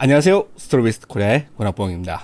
안녕하세요. 스트로베스트 코리아의 권학봉입니다.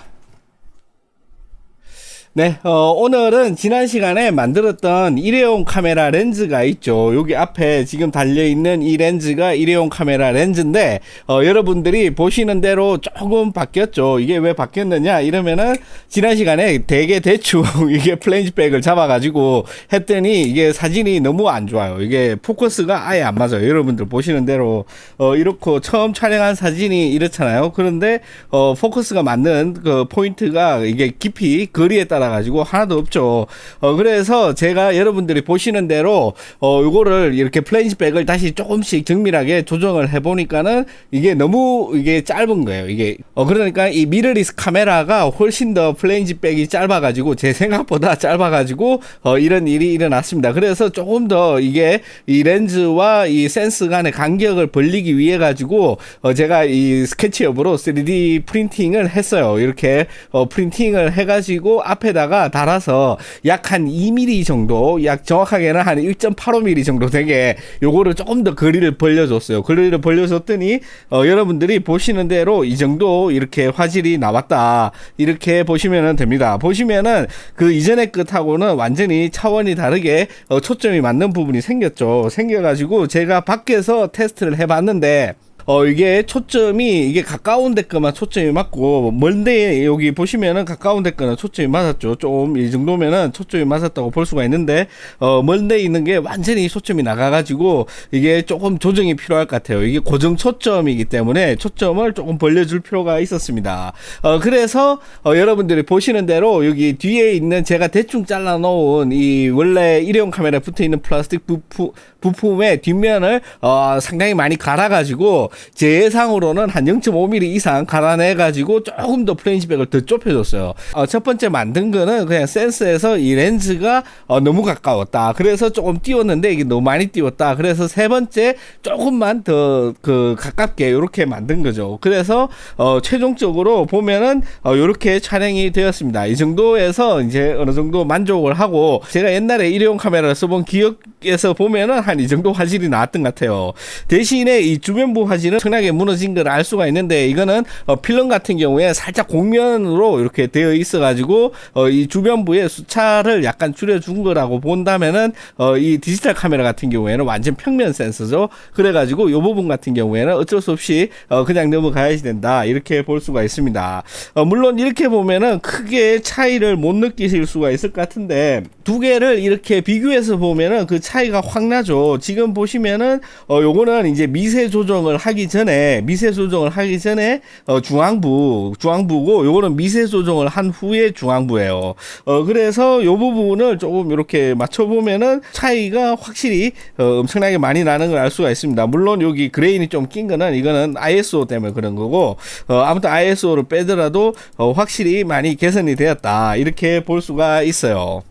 네, 어, 오늘은 지난 시간에 만들었던 일회용 카메라 렌즈가 있죠. 여기 앞에 지금 달려있는 이 렌즈가 일회용 카메라 렌즈인데, 어, 여러분들이 보시는 대로 조금 바뀌었죠. 이게 왜 바뀌었느냐? 이러면은, 지난 시간에 되게 대충 이게 플랜지백을 잡아가지고 했더니 이게 사진이 너무 안 좋아요. 이게 포커스가 아예 안 맞아요. 여러분들 보시는 대로, 어, 이렇고 처음 촬영한 사진이 이렇잖아요. 그런데, 어, 포커스가 맞는 그 포인트가 이게 깊이 거리에 따라 가지고 하나도 없죠. 어, 그래서 제가 여러분들이 보시는 대로 어, 요거를 이렇게 플랜지백을 다시 조금씩 정밀하게 조정을 해 보니까는 이게 너무 이게 짧은 거예요. 이게 어, 그러니까 이 미러리스 카메라가 훨씬 더 플랜지백이 짧아 가지고 제 생각보다 짧아 가지고 어, 이런 일이 일어났습니다. 그래서 조금 더 이게 이 렌즈와 이 센스 간의 간격을 벌리기 위해 가지고 어, 제가 이 스케치업으로 3D 프린팅을 했어요. 이렇게 어, 프린팅을 해 가지고 앞에 앞에다가 달아서 약 한 2mm 정도, 약 정확하게는 한 1.85mm 정도 되게 요거를 조금 더 거리를 벌려줬어요. 거리를 벌려줬더니 어, 여러분들이 보시는 대로 이 정도 이렇게 화질이 나왔다. 이렇게 보시면 됩니다. 보시면은 그 이전의 끝하고는 완전히 차원이 다르게 어, 초점이 맞는 부분이 생겼죠. 생겨가지고 제가 밖에서 테스트를 해봤는데 어 이게 초점이 이게 가까운 데 거만 초점이 맞고 멀데 여기 보시면은 가까운 데 거는 초점이 맞았죠. 좀 이 정도면은 초점이 맞았다고 볼 수가 있는데 어 멀데 있는 게 완전히 초점이 나가가지고 이게 조금 조정이 필요할 것 같아요. 이게 고정 초점이기 때문에 초점을 조금 벌려줄 필요가 있었습니다. 어 그래서 어 여러분들이 보시는 대로 여기 뒤에 있는 제가 대충 잘라 놓은 이 원래 일회용 카메라 붙어 있는 플라스틱 부품 부품의 뒷면을 어 상당히 많이 갈아가지고 제 예상으로는 한 0.5mm 이상 갈아내 가지고 조금 더 플레인지백을 더 좁혀줬어요. 어, 첫 번째 만든 거는 그냥 센서에서 이 렌즈가 어, 너무 가까웠다. 그래서 조금 띄웠는데 이게 너무 많이 띄웠다. 그래서 세 번째 조금만 더 그 가깝게 이렇게 만든 거죠. 그래서 어, 최종적으로 보면은 어, 이렇게 촬영이 되었습니다. 이 정도에서 이제 어느 정도 만족을 하고 제가 옛날에 일회용 카메라를 써본 기억 에서 보면은 한 이 정도 화질이 나왔던 것 같아요. 대신에 이 주변부 화질 사진은 청나게 무너진 걸 알 수가 있는데 이거는 어, 필름 같은 경우에 살짝 곡면으로 이렇게 되어 있어 가지고 어, 이 주변부의 수차를 약간 줄여준 거라고 본다면은 어, 이 디지털 카메라 같은 경우에는 완전 평면 센서죠. 그래 가지고 이 부분 같은 경우에는 어쩔 수 없이 어, 그냥 넘어가야 된다. 이렇게 볼 수가 있습니다. 어, 물론 이렇게 보면은 크게 차이를 못 느끼실 수가 있을 것 같은데 두 개를 이렇게 비교해서 보면은 그 차이 가 확 나죠 지금 보시면은 어, 요거는 이제 미세 조정을 하기 전에 미세 조정을 하기 전에 어, 중앙부 중앙부고 요거는 미세 조정을 한 후에 중앙부예요. 어 그래서 요 부분을 조금 이렇게 맞춰 보면은 차이가 확실히 어, 엄청나게 많이 나는 걸 알 수가 있습니다. 물론 여기 그레인이 좀 낀 거는 이거는 ISO 때문에 그런 거고 어, 아무튼 ISO를 빼더라도 어, 확실히 많이 개선이 되었다 이렇게 볼 수가 있어요.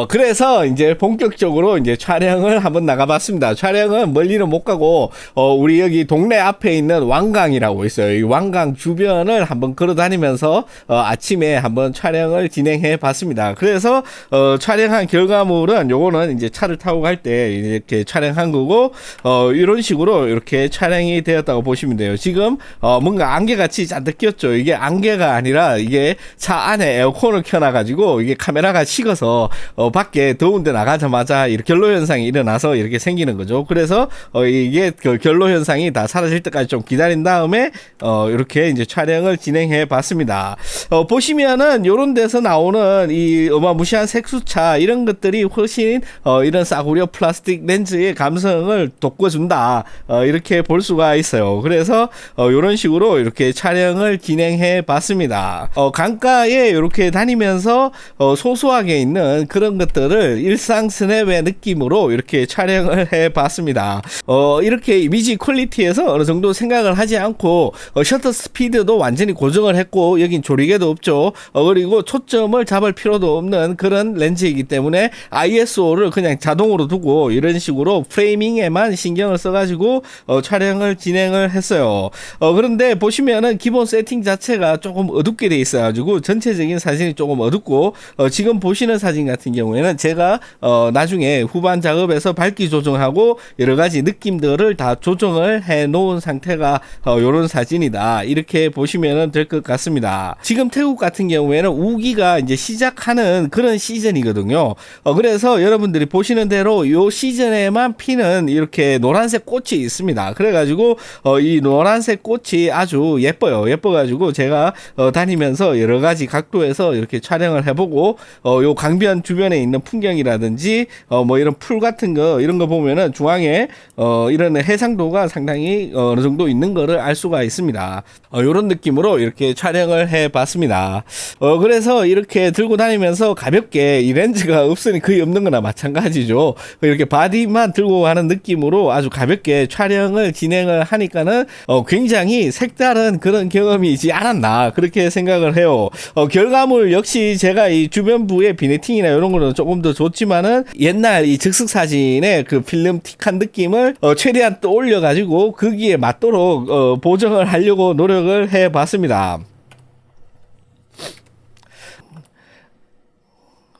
어, 그래서 이제 본격적으로 이제 촬영을 한번 나가봤습니다. 촬영은 멀리는 못 가고, 어, 우리 여기 동네 앞에 있는 왕강이라고 있어요. 이 왕강 주변을 한번 걸어 다니면서, 어, 아침에 한번 촬영을 진행해 봤습니다. 그래서, 어, 촬영한 결과물은 요거는 이제 차를 타고 갈 때 이렇게 촬영한 거고, 어, 이런 식으로 이렇게 촬영이 되었다고 보시면 돼요. 지금, 어, 뭔가 안개같이 잔뜩 꼈죠. 이게 안개가 아니라 이게 차 안에 에어컨을 켜놔가지고 이게 카메라가 식어서 어, 밖에 더운데 나가자마자 이렇게 결로 현상이 일어나서 이렇게 생기는 거죠. 그래서 어, 이게 그 결로 현상이 다 사라질 때까지 좀 기다린 다음에 어, 이렇게 이제 촬영을 진행해 봤습니다. 어, 보시면은 요런 데서 나오는 이 어마무시한 색수차 이런 것들이 훨씬 어, 이런 싸구려 플라스틱 렌즈의 감성을 돋궈준다. 어, 이렇게 볼 수가 있어요. 그래서 어, 요런 식으로 이렇게 촬영을 진행해 봤습니다. 어, 강가에 이렇게 다니면서 어, 소소하게 있는 그 그런 것 것들을 일상 스냅의 느낌으로 이렇게 촬영을 해 봤습니다. 어, 이렇게 이미지 퀄리티에서 어느 정도 생각을 하지 않고 어, 셔터 스피드도 완전히 고정을 했고 여긴 조리개도 없죠. 어, 그리고 초점을 잡을 필요도 없는 그런 렌즈이기 때문에 ISO를 그냥 자동으로 두고 이런 식으로 프레이밍에만 신경을 써가지고 어, 촬영을 진행을 했어요. 어, 그런데 보시면은 기본 세팅 자체가 조금 어둡게 돼 있어가지고 전체적인 사진이 조금 어둡고 어, 지금 보시는 사진 같은 경우 에는 제가 어, 나중에 후반 작업에서 밝기 조정하고 여러 가지 느낌들을 다 조정을 해 놓은 상태가 어, 요런 사진이다 이렇게 보시면 될 것 같습니다. 지금 태국 같은 경우에는 우기가 이제 시작하는 그런 시즌이거든요. 어, 그래서 여러분들이 보시는 대로 요 시즌에만 피는 이렇게 노란색 꽃이 있습니다. 그래가지고 어, 이 노란색 꽃이 아주 예뻐요. 예뻐가지고 제가 어, 다니면서 여러 가지 각도에서 이렇게 촬영을 해보고 어, 요 강변 주변에 있는 풍경이라든지 어, 뭐 이런 풀 같은 거 이런 거 보면은 중앙에 어, 이런 해상도가 상당히 어, 어느 정도 있는 거를 알 수가 있습니다. 어, 요런 느낌으로 이렇게 촬영을 해봤습니다. 어, 그래서 이렇게 들고 다니면서 가볍게 이 렌즈가 없으니 거의 없는 거나 마찬가지죠. 이렇게 바디만 들고 가는 느낌으로 아주 가볍게 촬영을 진행을 하니까는 어, 굉장히 색다른 그런 경험이지 않았나 그렇게 생각을 해요. 어, 결과물 역시 제가 이 주변부의 비네팅이나 이런 거는 조금 더 좋지만은 옛날 이 즉석 사진의 그 필름틱한 느낌을 어, 최대한 떠올려 가지고 거기에 맞도록 어, 보정을 하려고 노력을 해봤습니다.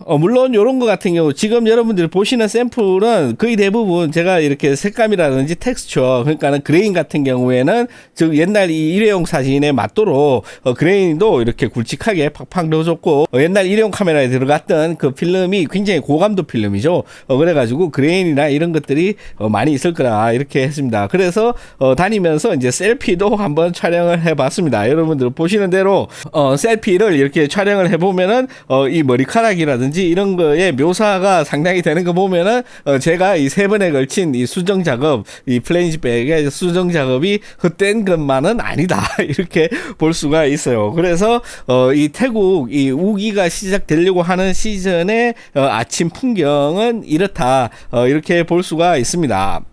어, 물론 요런 거 같은 경우 지금 여러분들이 보시는 샘플은 거의 대부분 제가 이렇게 색감이라든지 텍스처 그러니까는 그레인 같은 경우에는 즉 옛날 이 일회용 사진에 맞도록 어, 그레인도 이렇게 굵직하게 팍팍 넣어줬고 어, 옛날 일회용 카메라에 들어갔던 그 필름이 굉장히 고감도 필름이죠. 어, 그래가지고 그레인이나 이런 것들이 어, 많이 있을 거라 이렇게 했습니다. 그래서 어, 다니면서 이제 셀피도 한번 촬영을 해봤습니다. 여러분들 보시는 대로 어, 셀피를 이렇게 촬영을 해보면은 어, 이 머리카락이라든지 이런 거에 묘사가 상당히 되는 거 보면은 어, 제가 이 세 번에 걸친 이 수정 작업, 이 플레인지 백의 수정 작업이 헛된 것만은 아니다 이렇게 볼 수가 있어요. 그래서 어, 이 태국 이 우기가 시작되려고 하는 시즌의 어, 아침 풍경은 이렇다 어, 이렇게 볼 수가 있습니다.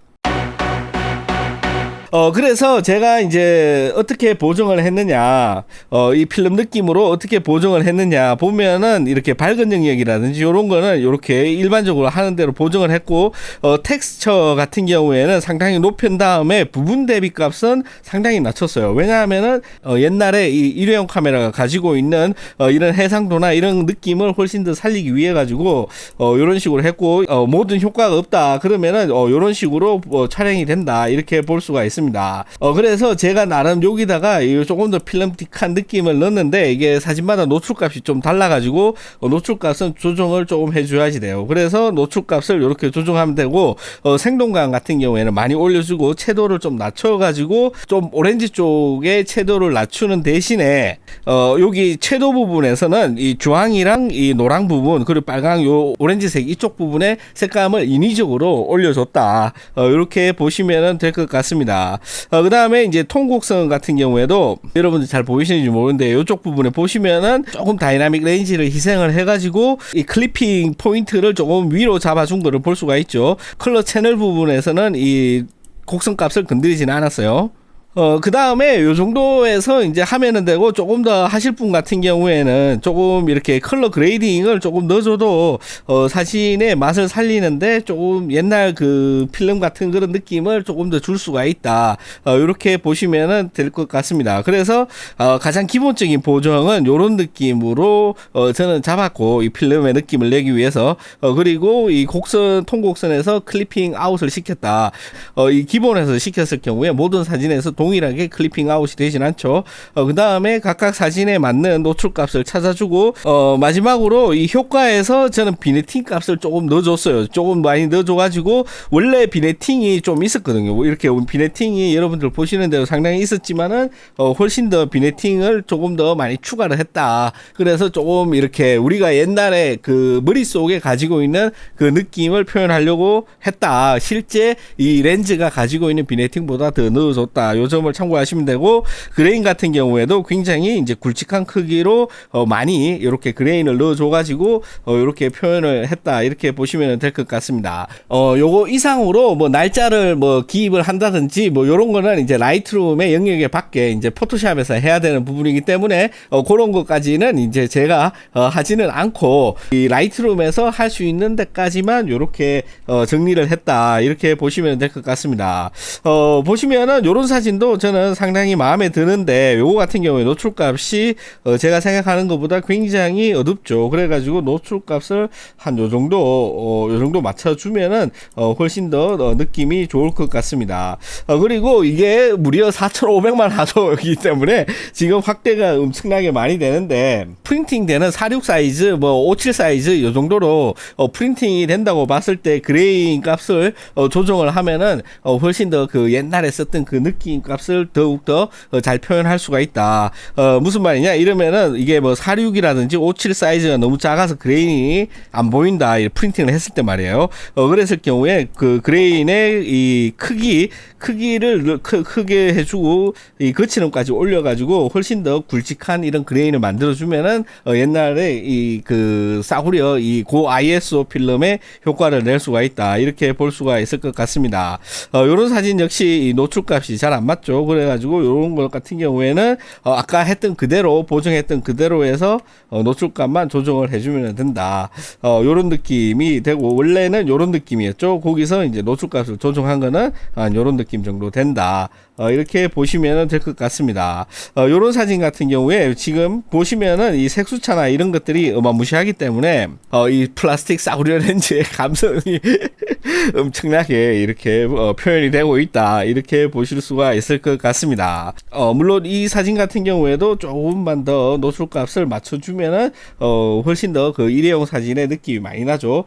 어, 그래서 제가 이제 어떻게 보정을 했느냐, 어, 이 필름 느낌으로 어떻게 보정을 했느냐, 보면은 이렇게 밝은 영역이라든지 요런 거는 이렇게 일반적으로 하는 대로 보정을 했고, 어, 텍스처 같은 경우에는 상당히 높인 다음에 부분 대비 값은 상당히 낮췄어요. 왜냐하면은, 어, 옛날에 이 일회용 카메라가 가지고 있는, 어, 이런 해상도나 이런 느낌을 훨씬 더 살리기 위해 가지고, 어, 요런 식으로 했고, 어, 모든 효과가 없다. 그러면은, 어, 요런 식으로 어, 촬영이 된다. 이렇게 볼 수가 있습니 다. 있습니다. 어, 그래서 제가 나름 여기다가 조금 더 필름틱한 느낌을 넣었는데 이게 사진마다 노출값이 좀 달라가지고 어, 노출값은 조정을 조금 해줘야지 돼요. 그래서 노출값을 이렇게 조정하면 되고 어, 생동감 같은 경우에는 많이 올려주고 채도를 좀 낮춰가지고 좀 오렌지 쪽에 채도를 낮추는 대신에 어, 여기 채도 부분에서는 이 주황이랑 이 노랑 부분 그리고 빨강 요 오렌지색 이쪽 부분에 색감을 인위적으로 올려줬다. 어, 이렇게 보시면 될 것 같습니다. 어, 그 다음에 이제 통곡선 같은 경우에도 여러분들 잘 보이시는지 모르는데 이쪽 부분에 보시면은 조금 다이나믹 레인지를 희생을 해가지고 이 클리핑 포인트를 조금 위로 잡아준 거를 볼 수가 있죠. 컬러 채널 부분에서는 이 곡선 값을 건드리지는 않았어요. 어, 그 다음에 요 정도에서 이제 하면은 되고 조금 더 하실 분 같은 경우에는 조금 이렇게 컬러 그레이딩을 조금 넣어줘도 어, 사진의 맛을 살리는데 조금 옛날 그 필름 같은 그런 느낌을 조금 더 줄 수가 있다. 어, 이렇게 보시면은 될 것 같습니다. 그래서 어, 가장 기본적인 보정은 요런 느낌으로 어, 저는 잡았고 이 필름의 느낌을 내기 위해서 어, 그리고 이 곡선 통곡선에서 클리핑 아웃을 시켰다. 어, 이 기본에서 시켰을 경우에 모든 사진에서 동 동일하게 클리핑 아웃이 되진 않죠. 어, 그 다음에 각각 사진에 맞는 노출 값을 찾아주고 어, 마지막으로 이 효과에서 저는 비네팅 값을 조금 넣어줬어요. 조금 많이 넣어줘가지고 원래 비네팅이 좀 있었거든요. 뭐 이렇게 비네팅이 여러분들 보시는 대로 상당히 있었지만은 어, 훨씬 더 비네팅을 조금 더 많이 추가를 했다. 그래서 조금 이렇게 우리가 옛날에 그 머릿속에 가지고 있는 그 느낌을 표현하려고 했다. 실제 이 렌즈가 가지고 있는 비네팅보다 더 넣어줬다. 요요 점을 참고하시면 되고 그레인 같은 경우에도 굉장히 이제 굵직한 크기로 어, 많이 이렇게 그레인을 넣어줘 가지고 어, 이렇게 표현을 했다 이렇게 보시면 될 것 같습니다. 어 요거 이상으로 뭐 날짜를 뭐 기입을 한다든지 뭐 요런 거는 이제 라이트룸의 영역에 밖에 이제 포토샵에서 해야 되는 부분이기 때문에 어 그런 것까지는 이제 제가 어 하지는 않고 이 라이트룸에서 할 수 있는 데까지만 요렇게 어 정리를 했다 이렇게 보시면 될 것 같습니다. 어 보시면은 요런 사진 도 저는 상당히 마음에 드는데 요거 같은 경우에 노출값이 어 제가 생각하는 것보다 굉장히 어둡죠. 그래가지고 노출값을 한 요 정도 어, 요 정도 맞춰주면은 어, 훨씬 더 어, 느낌이 좋을 것 같습니다. 어, 그리고 이게 무려 4,500만 화소이기 때문에 지금 확대가 엄청나게 많이 되는데 프린팅되는 46 사이즈, 뭐 57 사이즈 요 정도로 어, 프린팅이 된다고 봤을 때 그레인 값을 어, 조정을 하면은 어, 훨씬 더 그 옛날에 썼던 그 느낌 값을 더욱 더 잘 표현할 수가 있다. 어, 무슨 말이냐? 이러면은 이게 뭐 46이라든지 57 사이즈가 너무 작아서 그레인이 안 보인다. 이 프린팅을 했을 때 말이에요. 어, 그랬을 경우에 그 그레인의 이 크기, 크기를 크, 크게 해주고 이 거치름까지 올려가지고 훨씬 더 굵직한 이런 그레인을 만들어주면은 어, 옛날에 이 그 싸구려 이 고 ISO 필름의 효과를 낼 수가 있다. 이렇게 볼 수가 있을 것 같습니다. 어, 요런 사진 역시 이 노출 값이 잘 안 맞 죠. 그래가지고 요런 것 같은 경우에는 어, 아까 했던 그대로 보정했던 그대로 해서 어, 노출값만 조정을 해주면 된다. 어, 요런 느낌이 되고 원래는 요런 느낌이었죠. 거기서 이제 노출값을 조정한 거는 한 요런 느낌 정도 된다. 어, 이렇게 보시면 될 것 같습니다. 어, 요런 사진 같은 경우에 지금 보시면은 이 색수차나 이런 것들이 어마무시하기 때문에 어, 이 플라스틱 싸구려 렌즈의 감성이 엄청나게 이렇게 어, 표현이 되고 있다. 이렇게 보실 수가 있을 것 같습니다. 어, 물론 이 사진 같은 경우에도 조금만 더 노출값을 맞춰주면은 어, 훨씬 더 그 일회용 사진의 느낌이 많이 나죠.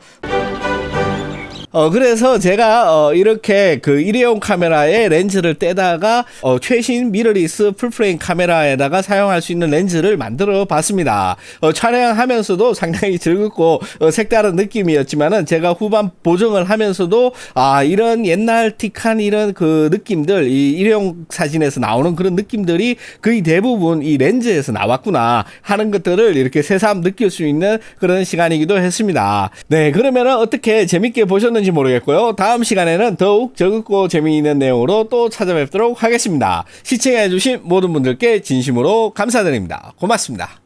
어, 그래서 제가, 어, 이렇게 그 일회용 카메라에 렌즈를 떼다가, 어, 최신 미러리스 풀프레임 카메라에다가 사용할 수 있는 렌즈를 만들어 봤습니다. 어, 촬영하면서도 상당히 즐겁고, 어, 색다른 느낌이었지만은 제가 후반 보정을 하면서도, 아, 이런 옛날 틱한 이런 그 느낌들, 이 일회용 사진에서 나오는 그런 느낌들이 거의 대부분 이 렌즈에서 나왔구나 하는 것들을 이렇게 새삼 느낄 수 있는 그런 시간이기도 했습니다. 네, 그러면은 어떻게 재밌게 보 셨는지 모르겠고요. 다음 시간에는 더욱 즐겁고 재미있는 내용으로 또 찾아뵙도록 하겠습니다. 시청해주신 모든 분들께 진심으로 감사드립니다. 고맙습니다.